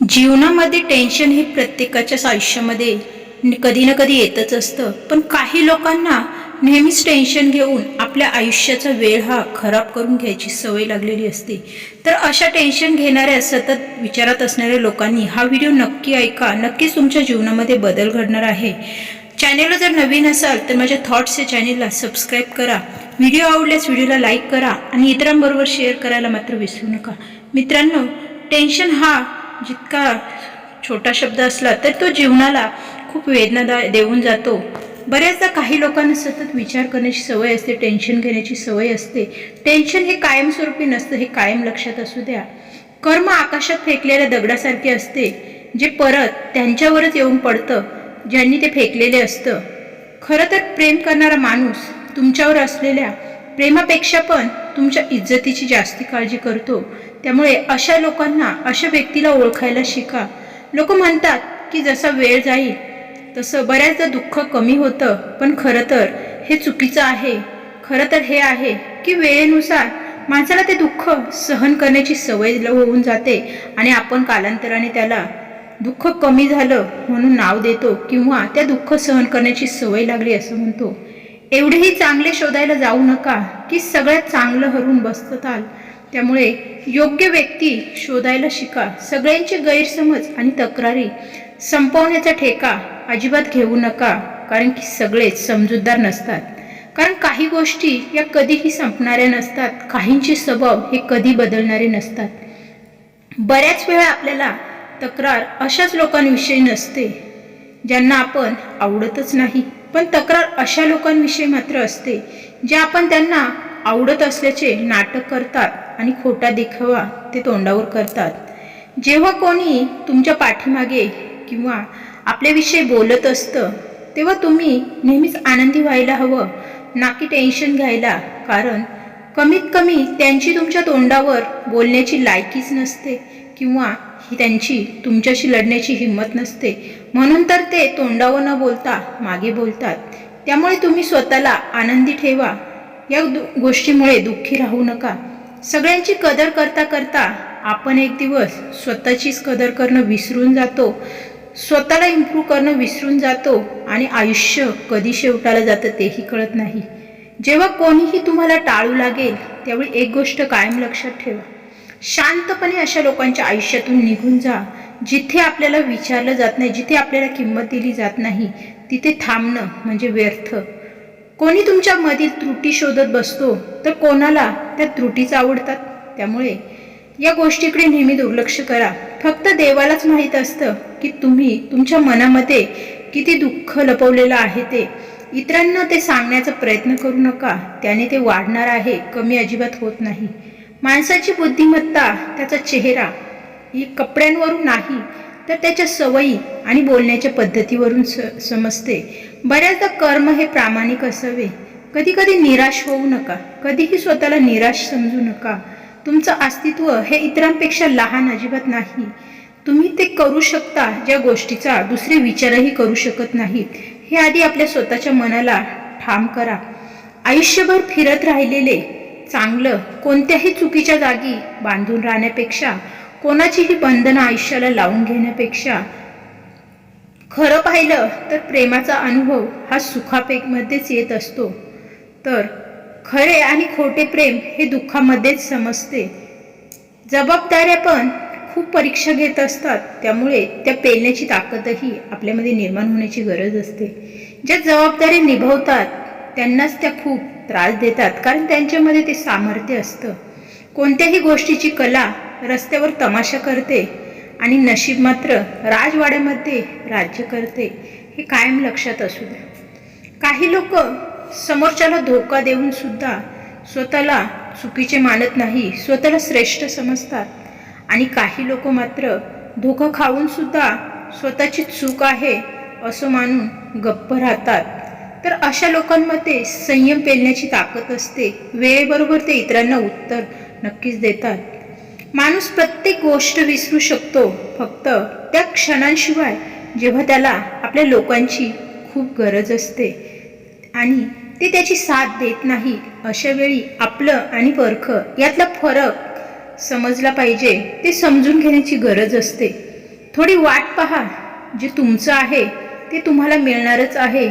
जीवनामध्ये टेन्शन हे प्रत्येकाच्याच आयुष्यामध्ये कधी ना कधी येतच असतं. पण काही लोकांना नेहमीच टेन्शन घेऊन आपल्या आयुष्याचा वेळ हा खराब करून घ्यायची सवय लागलेली असते. तर अशा टेन्शन घेणाऱ्या सतत विचारात असणाऱ्या लोकांनी हा व्हिडिओ नक्की ऐका. नक्कीच तुमच्या जीवनामध्ये बदल घडणार आहे. चॅनेलला जर नवीन असाल तर माझ्या थॉट्स या चॅनेलला सबस्क्राईब करा. व्हिडिओ आवडल्यास व्हिडिओला लाईक करा आणि इतरांबरोबर शेअर करायला मात्र विसरू नका. मित्रांनो टेन्शन हा जितका छोटा शब्द असला तर तो जीवनाला खूप वेदनादाय देऊन जातो. बऱ्याचदा काही लोकांना सतत विचार करण्याची सवय असते टेन्शन घेण्याची सवय असते. टेन्शन हे कायमस्वरूपी नसतं हे कायम लक्षात असू द्या. कर्म आकाशात फेकलेल्या दगडासारखे असते जे परत त्यांच्यावरच येऊन पडतं ज्यांनी ते फेकलेले असतं. खरं तर प्रेम करणारा माणूस तुमच्यावर असलेल्या प्रेमापेक्षा पण तुमच्या इज्जतीची जास्ती काळजी करतो. त्यामुळे अशा लोकांना अशा व्यक्तीला ओळखायला शिका. लोक म्हणतात की जसा वेळ जाईल तसं बऱ्याचदा दुःख कमी होतं. पण खरं तर हे चुकीचं आहे. खरं तर हे आहे की वेळेनुसार माणसाला ते दुःख सहन करण्याची सवय होऊन जाते आणि आपण कालांतराने त्याला दुःख कमी झालं म्हणून नाव देतो किंवा त्या दुःख सहन करण्याची सवय लागली असं म्हणतो. एवढेही चांगले शोधायला जाऊ नका की सगळ्यात चांगलं हरून बसताल त्यामुळे योग्य व्यक्ती शोधायला शिका. सगळ्यांचे गैरसमज आणि तक्रारी संपवण्याचा ठेका अजिबात घेऊ नका कारण की सगळेच समजूतदार नसतात. कारण काही गोष्टी या कधीही संपणाऱ्या नसतात. काहींचे स्वभाव हे कधी बदलणारे नसतात. बऱ्याच वेळा आपल्याला तक्रार अशाच लोकांविषयी नसते ज्यांना आपण आवडतच नाही. पण तक्रार अशा लोकांविषयी मात्र असते जे आपण त्यांना आवडत असल्याचे नाटक करतात. आणि खोटा देखावा ते तोंडावर करतात. जेव्हा कोणी तुमच्या पाठीमागे किंवा आपल्याविषयी बोलत असतं तेव्हा तुम्ही नेहमीच आनंदी व्हायला हवं ना की टेन्शन घ्यायला. कारण कमीत कमी त्यांची तुमच्या तोंडावर बोलण्याची लायकीच नसते किंवा ही त्यांची तुमच्याशी लढण्याची हिंमत नसते. म्हणून तर ते तोंडावर न बोलता मागे बोलतात. त्यामुळे तुम्ही स्वतःला आनंदी ठेवा. या दु- गोष्टीमुळे दुःखी राहू नका. सगळ्यांची कदर करता करता आपण एक दिवस स्वतःचीच कदर करणं विसरून जातो. स्वतःला इम्प्रूव्ह करणं विसरून जातो आणि आयुष्य कधी शेवटाला जातं तेही कळत नाही. जेव्हा कोणीही तुम्हाला टाळू लागेल त्यावेळी एक गोष्ट कायम लक्षात ठेवा. शांतपणे अशा लोकांच्या आयुष्यातून निघून जा जिथे आपल्याला विचारलं जात नाही जिथे आपल्याला किंमत दिली जात नाही तिथे थांबणं म्हणजे व्यर्थ. कोणी तुमच्या मधील त्रुटी शोधत बसतो तर कोणाला त्या त्रुटीच आवडतात? त्यामुळे या गोष्टीकडे नेहमी दुर्लक्ष करा. फक्त देवालाच माहीत असतं की तुम्ही तुमच्या मनामध्ये किती दुःख लपवलेलं आहे ते. इतरांना ते सांगण्याचा प्रयत्न करू नका. त्याने ते वाढणार आहे कमी अजिबात होत नाही. माणसाची बुद्धिमत्ता त्याचा चेहरा ही कपड्यांवरून नाही तर त्याच्या सवयी आणि बोलण्याच्या पद्धतीवरून स समजते. बऱ्याचदा कर्म हे प्रामाणिक असावे. कधी कधी निराश होऊ नका. कधीही स्वतःला निराश समजू नका. तुमचं अस्तित्व हे इतरांपेक्षा लहान अजिबात नाही. तुम्ही ते करू शकता ज्या गोष्टीचा दुसरे विचारही करू शकत नाहीत. हे आधी आपल्या स्वतःच्या मनाला ठाम करा. आयुष्यभर फिरत राहिलेले चांगलं कोणत्याही चुकीच्या जागी बांधून राहण्यापेक्षा कोणाचीही बंधनं आयुष्याला लावून घेण्यापेक्षा? खरं पाहिलं तर प्रेमाचा अनुभव हा सुखापेमध्येच येत असतो. तर खरे आणि खोटे प्रेम हे दुःखामध्येच समजते. जबाबदाऱ्या पण खूप परीक्षा घेत असतात. त्यामुळे त्या पेलण्याची ताकदही आपल्यामध्ये निर्माण होण्याची गरज असते. ज्या जबाबदाऱ्या निभवतात त्यांनाच त्या खूप त्रास देतात. कारण त्यांच्यामध्ये ते सामर्थ्य असतं. कोणत्याही गोष्टीची कला रस्त्यावर तमाशा करते आणि नशीब मात्र राजवाड्यामध्ये राज्य करते हे कायम लक्षात असू द्या. काही लोक समोरच्याला धोका देऊन सुद्धा स्वतःला चुकीचे मानत नाही स्वतःला श्रेष्ठ समजतात. आणि काही लोक मात्र धोका खाऊन सुद्धा स्वतःची चूक आहे असं मानून गप्प राहतात. तर अशा लोकांमध्ये संयम पेलण्याची ताकद असते. वेळेबरोबर ते इतरांना उत्तर नक्कीच देतात. माणूस प्रत्येक गोष्ट विसरू शकतो फक्त त्या क्षणांशिवाय जेव्हा त्याला आपल्या लोकांची खूप गरज असते. आणि ते त्याची साथ देत नाही अशा वेळी आपलं आणि परख यातला फरक समजला पाहिजे ते समजून घेण्याची गरज असते. थोडी वाट पहा जे तुमचं आहे ते तुम्हाला मिळणारच आहे.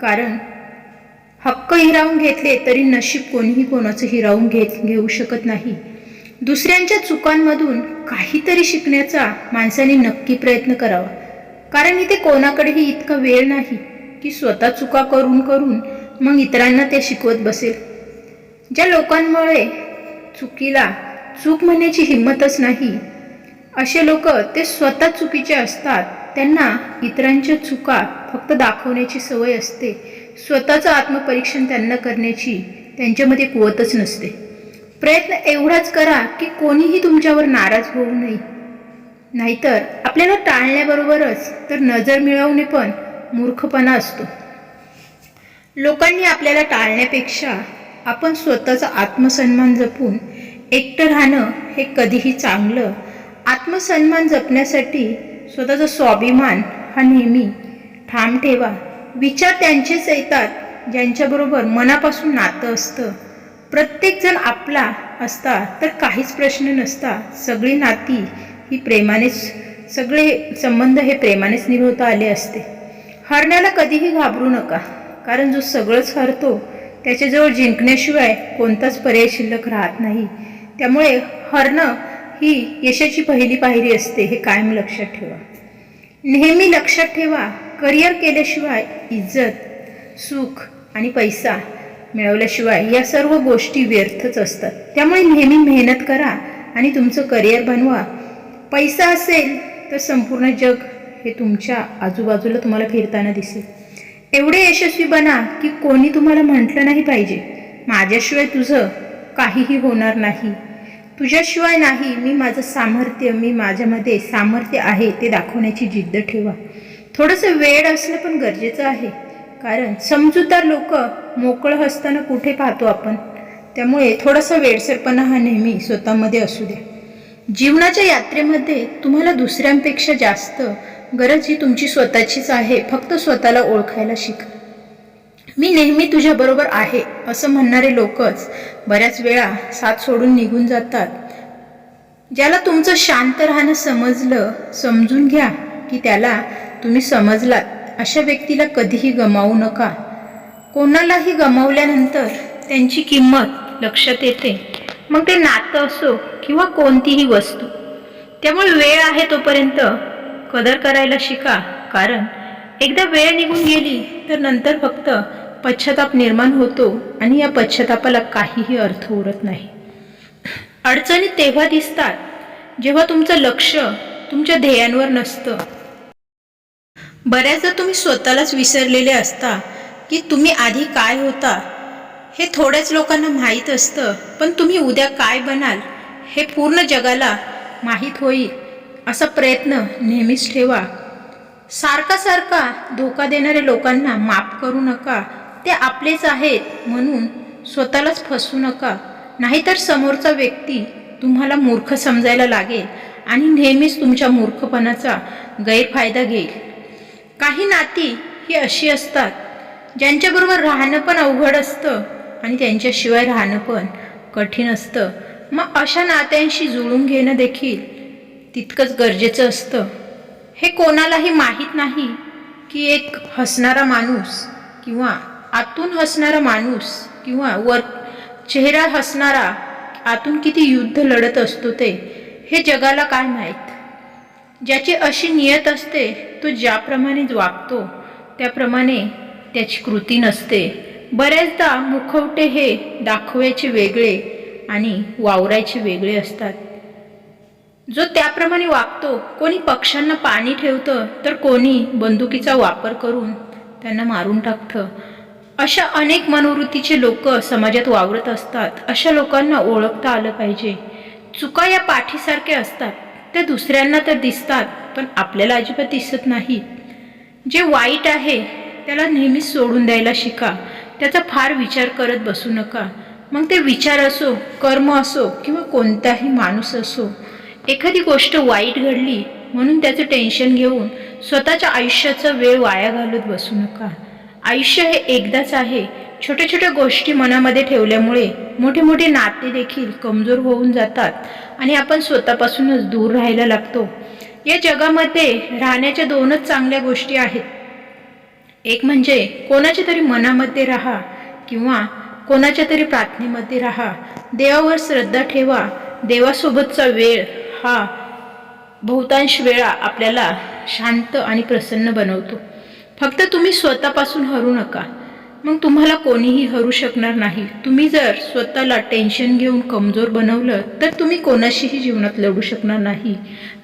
कारण हक्क हिरावून घेतले तरी नशीब कोणीही कोणाचं हिरावून घेत घेऊ शकत नाही. दुसऱ्यांच्या चुकांमधून काहीतरी शिकण्याचा माणसाने नक्की प्रयत्न करावा. कारण इथे कोणाकडेही इतका वेळ नाही की स्वतः चुका करून करून मग इतरांना ते शिकवत बसेल. ज्या लोकांमुळे चुकीला चूक म्हणण्याची हिंमतच नाही असे लोक ते स्वतः चुकीचे असतात. त्यांना इतरांच्या चुका फक्त दाखवण्याची सवय असते. स्वतःचं आत्मपरीक्षण त्यांना करण्याची त्यांच्यामध्ये कुवतच नसते. प्रयत्न एवढाच करा की कोणीही तुमच्यावर नाराज होऊ नये. नाहीतर आपल्याला टाळण्याबरोबरच तर नजर मिळवणे पण मूर्खपणा असतो. लोकांनी आपल्याला टाळण्यापेक्षा आपण स्वतःचा आत्मसन्मान जपून एकटं राहणं हे कधीही चांगलं. आत्मसन्मान जपण्यासाठी स्वतःचा स्वाभिमान हा नेहमी ठाम ठेवा. विचार त्यांचेच येतात ज्यांच्याबरोबर मनापासून नातं असतं. प्रत्येकजण आपला असता तर काहीच प्रश्न नसता. सगळी नाती ही प्रेमानेच सगळे संबंध हे प्रेमानेच निभवता आले असते. हरण्याला कधीही घाबरू नका कारण जो सगळंच हरतो त्याच्याजवळ जिंकण्याशिवाय कोणताच पर्याय शिल्लक राहत नाही. त्यामुळे हरणं ही यशाची पहिली पायरी असते हे कायम लक्षात ठेवा. नेहमी लक्षात ठेवा करिअर केल्याशिवाय इज्जत सुख आणि पैसा मिळवल्याशिवाय या सर्व गोष्टी व्यर्थच असतात. त्यामुळे नेहमी मेहनत करा आणि तुमचं करिअर बनवा. पैसा असेल तर संपूर्ण जग हे तुमच्या आजूबाजूला तुम्हाला फिरताना दिसेल. एवढे यशस्वी बना की कोणी तुम्हाला म्हटलं नाही पाहिजे. माझ्याशिवाय तुझं काहीही होणार नाही. तुझ्याशिवाय नाही. मी माझं सामर्थ्य मी माझ्यामध्ये सामर्थ्य आहे ते दाखवण्याची जिद्द ठेवा. थोडंसं वेळ असणं पण गरजेचं आहे. कारण समजूतदार लोक मोकळं असताना कुठे पाहतो आपण? त्यामुळे थोडासा वेडसरपणा हा नेहमी स्वतःमध्ये असू द्या. जीवनाच्या यात्रेमध्ये तुम्हाला दुसऱ्यांपेक्षा जास्त गरज ही तुमची स्वतःचीच आहे फक्त स्वतःला ओळखायला शिका. मी नेहमी तुझ्याबरोबर आहे असं म्हणणारे लोकच बऱ्याच वेळा साथ सोडून निघून जातात. ज्याला तुमचं शांत राहणं समजलं समजून घ्या की त्याला तुम्ही समजलात. अशा व्यक्तीला कधीही गमावू नका. कोणालाही गमावल्यानंतर त्यांची किंमत लक्षात येते. मग ते नातं असो किंवा कोणतीही वस्तू. त्यामुळे वेळ आहे तोपर्यंत कदर करायला शिका. कारण एकदा वेळ निघून गेली तर नंतर फक्त पश्चाताप निर्माण होतो आणि या पश्चातापाला काहीही अर्थ उरत नाही. अडचणी तेव्हा दिसतात जेव्हा तुमचं लक्ष तुमच्या ध्येयांवर नसतं. बऱ्याचदा तुम्ही स्वतःलाच विसरलेले असता की तुम्ही आधी काय होता हे थोड्याच लोकांना माहीत असतं पण तुम्ही उद्या काय बनाल हे पूर्ण जगाला माहीत होईल असा प्रयत्न नेहमीच ठेवा. सारखा सारखा धोका देणाऱ्या लोकांना माफ करू नका ते आपलेच आहेत म्हणून स्वतःलाच फसवू नका. नाहीतर समोरचा व्यक्ती तुम्हाला मूर्ख समजायला लागेल आणि नेहमीच तुमच्या मूर्खपणाचा गैरफायदा घेईल. काही नाती ही अशी असतात ज्यांच्याबरोबर राहणं पण अवघड असतं आणि त्यांच्याशिवाय राहणं पण कठीण असतं. मग अशा नात्यांशी जुळून घेणं देखील तितकंच गरजेचं असतं. हे कोणालाही माहीत नाही की एक हसणारा माणूस किंवा आतून हसणारा माणूस किंवा वर चेहरा हसणारा आतून किती युद्ध लढत असतो ते हे जगाला काय माहीत? ज्याची अशी नियत असते तो ज्याप्रमाणे वागतो त्याप्रमाणे त्याची कृती नसते. बऱ्याचदा मुखवटे हे दाखवायचे वेगळे आणि वावरायचे वेगळे असतात. जो त्याप्रमाणे वागतो कोणी पक्ष्यांना पाणी ठेवतं तर कोणी बंदुकीचा वापर करून त्यांना मारून टाकतं. अशा अनेक मनोवृत्तीचे लोक समाजात वावरत असतात. अशा लोकांना ओळखता आलं पाहिजे. चुका या पाठीसारख्या असतात. त्या दुसऱ्यांना तर दिसतात पण आपल्याला अजिबात दिसत नाहीत. जे वाईट आहे त्याला नेहमीच सोडून द्यायला शिका. त्याचा फार विचार करत बसू नका. मग ते विचार असो कर्म असो किंवा कोणताही माणूस असो एखादी गोष्ट वाईट घडली म्हणून त्याचं टेन्शन घेऊन स्वतःच्या आयुष्याचा वेळ वाया घालत बसू नका. आयुष्य हे एकदाच आहे छोट्या छोट्या गोष्टी मनामध्ये ठेवल्यामुळे मोठे मोठे नाते देखील कमजोर होऊन जातात आणि आपण स्वतःपासूनच दूर राहायला लागतो. या जगामध्ये राहण्याच्या दोनच चांगल्या गोष्टी आहेत. एक म्हणजे कोणाच्या तरी मनामध्ये राहा किंवा कोणाच्या तरी प्रार्थनेमध्ये राहा. देवावर श्रद्धा ठेवा. देवासोबतचा वेळ हा बहुतांश वेळा आपल्याला शांत आणि प्रसन्न बनवतो. फक्त तुम्ही स्वतःपासून हरू नका. मग तुम्हाला कोणीही हरू शकणार नाही. तुम्ही जर स्वतःला टेन्शन घेऊन कमजोर बनवलं तर तुम्ही कोणाशीही जीवनात लढू शकणार नाही.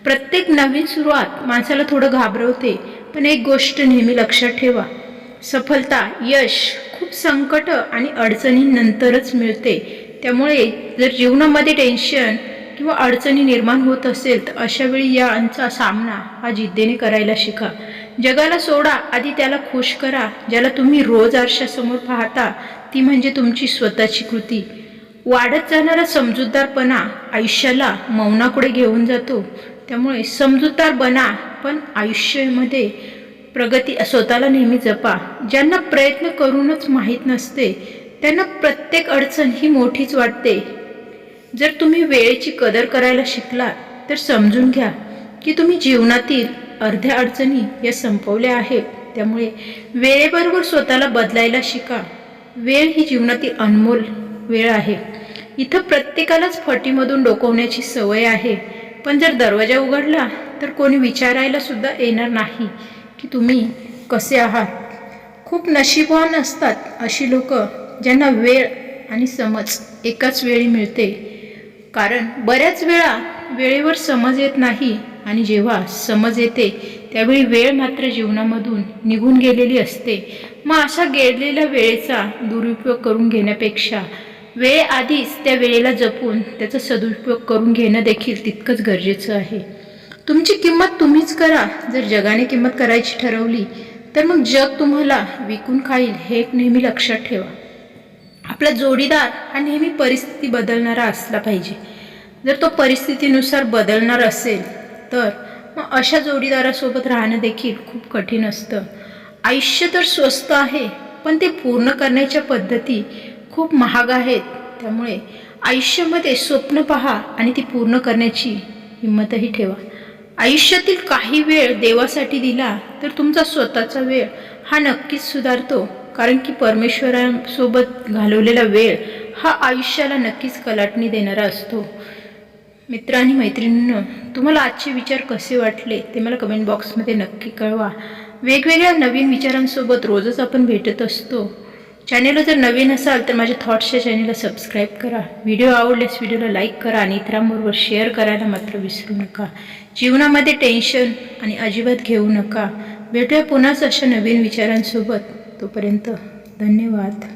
प्रत्येक नवीन सुरुवात माणसाला थोडं घाबरवते पण एक गोष्ट नेहमी लक्षात ठेवा. सफलता यश खूप संकट आणि अडचणींनंतरच मिळते. त्यामुळे जर जीवनामध्ये टेन्शन किंवा अडचणी निर्माण होत असेल तर अशावेळी यांचा सामना हा जिद्दीने करायला शिका. जगाला सोडा आधी त्याला खुश करा. ज्याला तुम्ही रोज आरशासमोर पाहता ती म्हणजे तुमची स्वतःची कृती. वाढत जाणारा समजूतदारपणा आयुष्याला मौनाकडे घेऊन जातो. त्यामुळे समजूतदार बना पण आयुष्यामध्ये प्रगती स्वतःला नेहमी जपा. ज्यांना प्रयत्न करूनच माहीत नसते त्यांना प्रत्येक अडचण ही मोठीच वाटते. जर तुम्ही वेळेची कदर करायला शिकलात तर समजून घ्या की तुम्ही जीवनातील अर्ध्या अडचणी या संपवल्या आहेत. त्यामुळे वेळेबरोबर स्वतःला बदलायला शिका. वेळ ही जीवनातील अनमोल वेळ आहे. इथं प्रत्येकालाच फटीमधून डोकवण्याची सवय आहे. पण जर दरवाजा उघडला तर कोणी विचारायला सुद्धा येणार नाही की तुम्ही कसे आहात? खूप नशीबवान असतात अशी लोक ज्यांना वेळ आणि समज एकाच वेळी मिळते. कारण बऱ्याच वेळा वेळेवर समज येत नाही आणि जेव्हा समज येते त्यावेळी वेळ मात्र जीवनामधून निघून गेलेली असते. मग अशा गेलेल्या वेळेचा दुरुपयोग करून घेण्यापेक्षा वेळ आधीच त्या वेळेला जपून त्याचा सदुपयोग करून घेणं देखील तितकंच गरजेचं आहे. तुमची किंमत तुम्हीच करा. जर जगाने किंमत करायची ठरवली तर मग जग तुम्हाला विकून खाईल हे एक नेहमी लक्षात ठेवा. आपला जोडीदार हा नेहमी परिस्थिती बदलणारा असला पाहिजे. जर तो परिस्थितीनुसार बदलणार असेल तर मग अशा जोडीदारासोबत राहणं देखील खूप कठीण असतं. आयुष्य तर स्वस्त आहे पण ते पूर्ण करण्याच्या पद्धती खूप महाग आहेत. त्यामुळे आयुष्यामध्ये स्वप्न पहा आणि ती पूर्ण करण्याची हिंमतही ठेवा. आयुष्यातील काही वेळ देवासाठी दिला तर तुमचा स्वतःचा वेळ हा नक्कीच सुधारतो कारण की परमेश्वरांसोबत घालवलेला वेळ हा आयुष्याला नक्कीच कलाटणी देणारा असतो. मित्र आणि मैत्रिणींनो तुम्हाला आजचे विचार कसे वाटले ते मला कमेंट बॉक्समध्ये नक्की कळवा. वेगवेगळ्या नवीन विचारांसोबत रोजच आपण भेटत असतो. चॅनेलला जर नवीन असाल तर माझ्या थॉट्सच्या चॅनेलला सबस्क्राईब करा. व्हिडिओ आवडल्यास व्हिडिओला लाईक करा आणि इतरांबरोबर शेअर करायला मात्र विसरू नका. जीवनामध्ये टेन्शन आणि अजिबात घेऊ नका. भेटूया पुन्हाच अशा नवीन विचारांसोबत. तोपर्यंत धन्यवाद.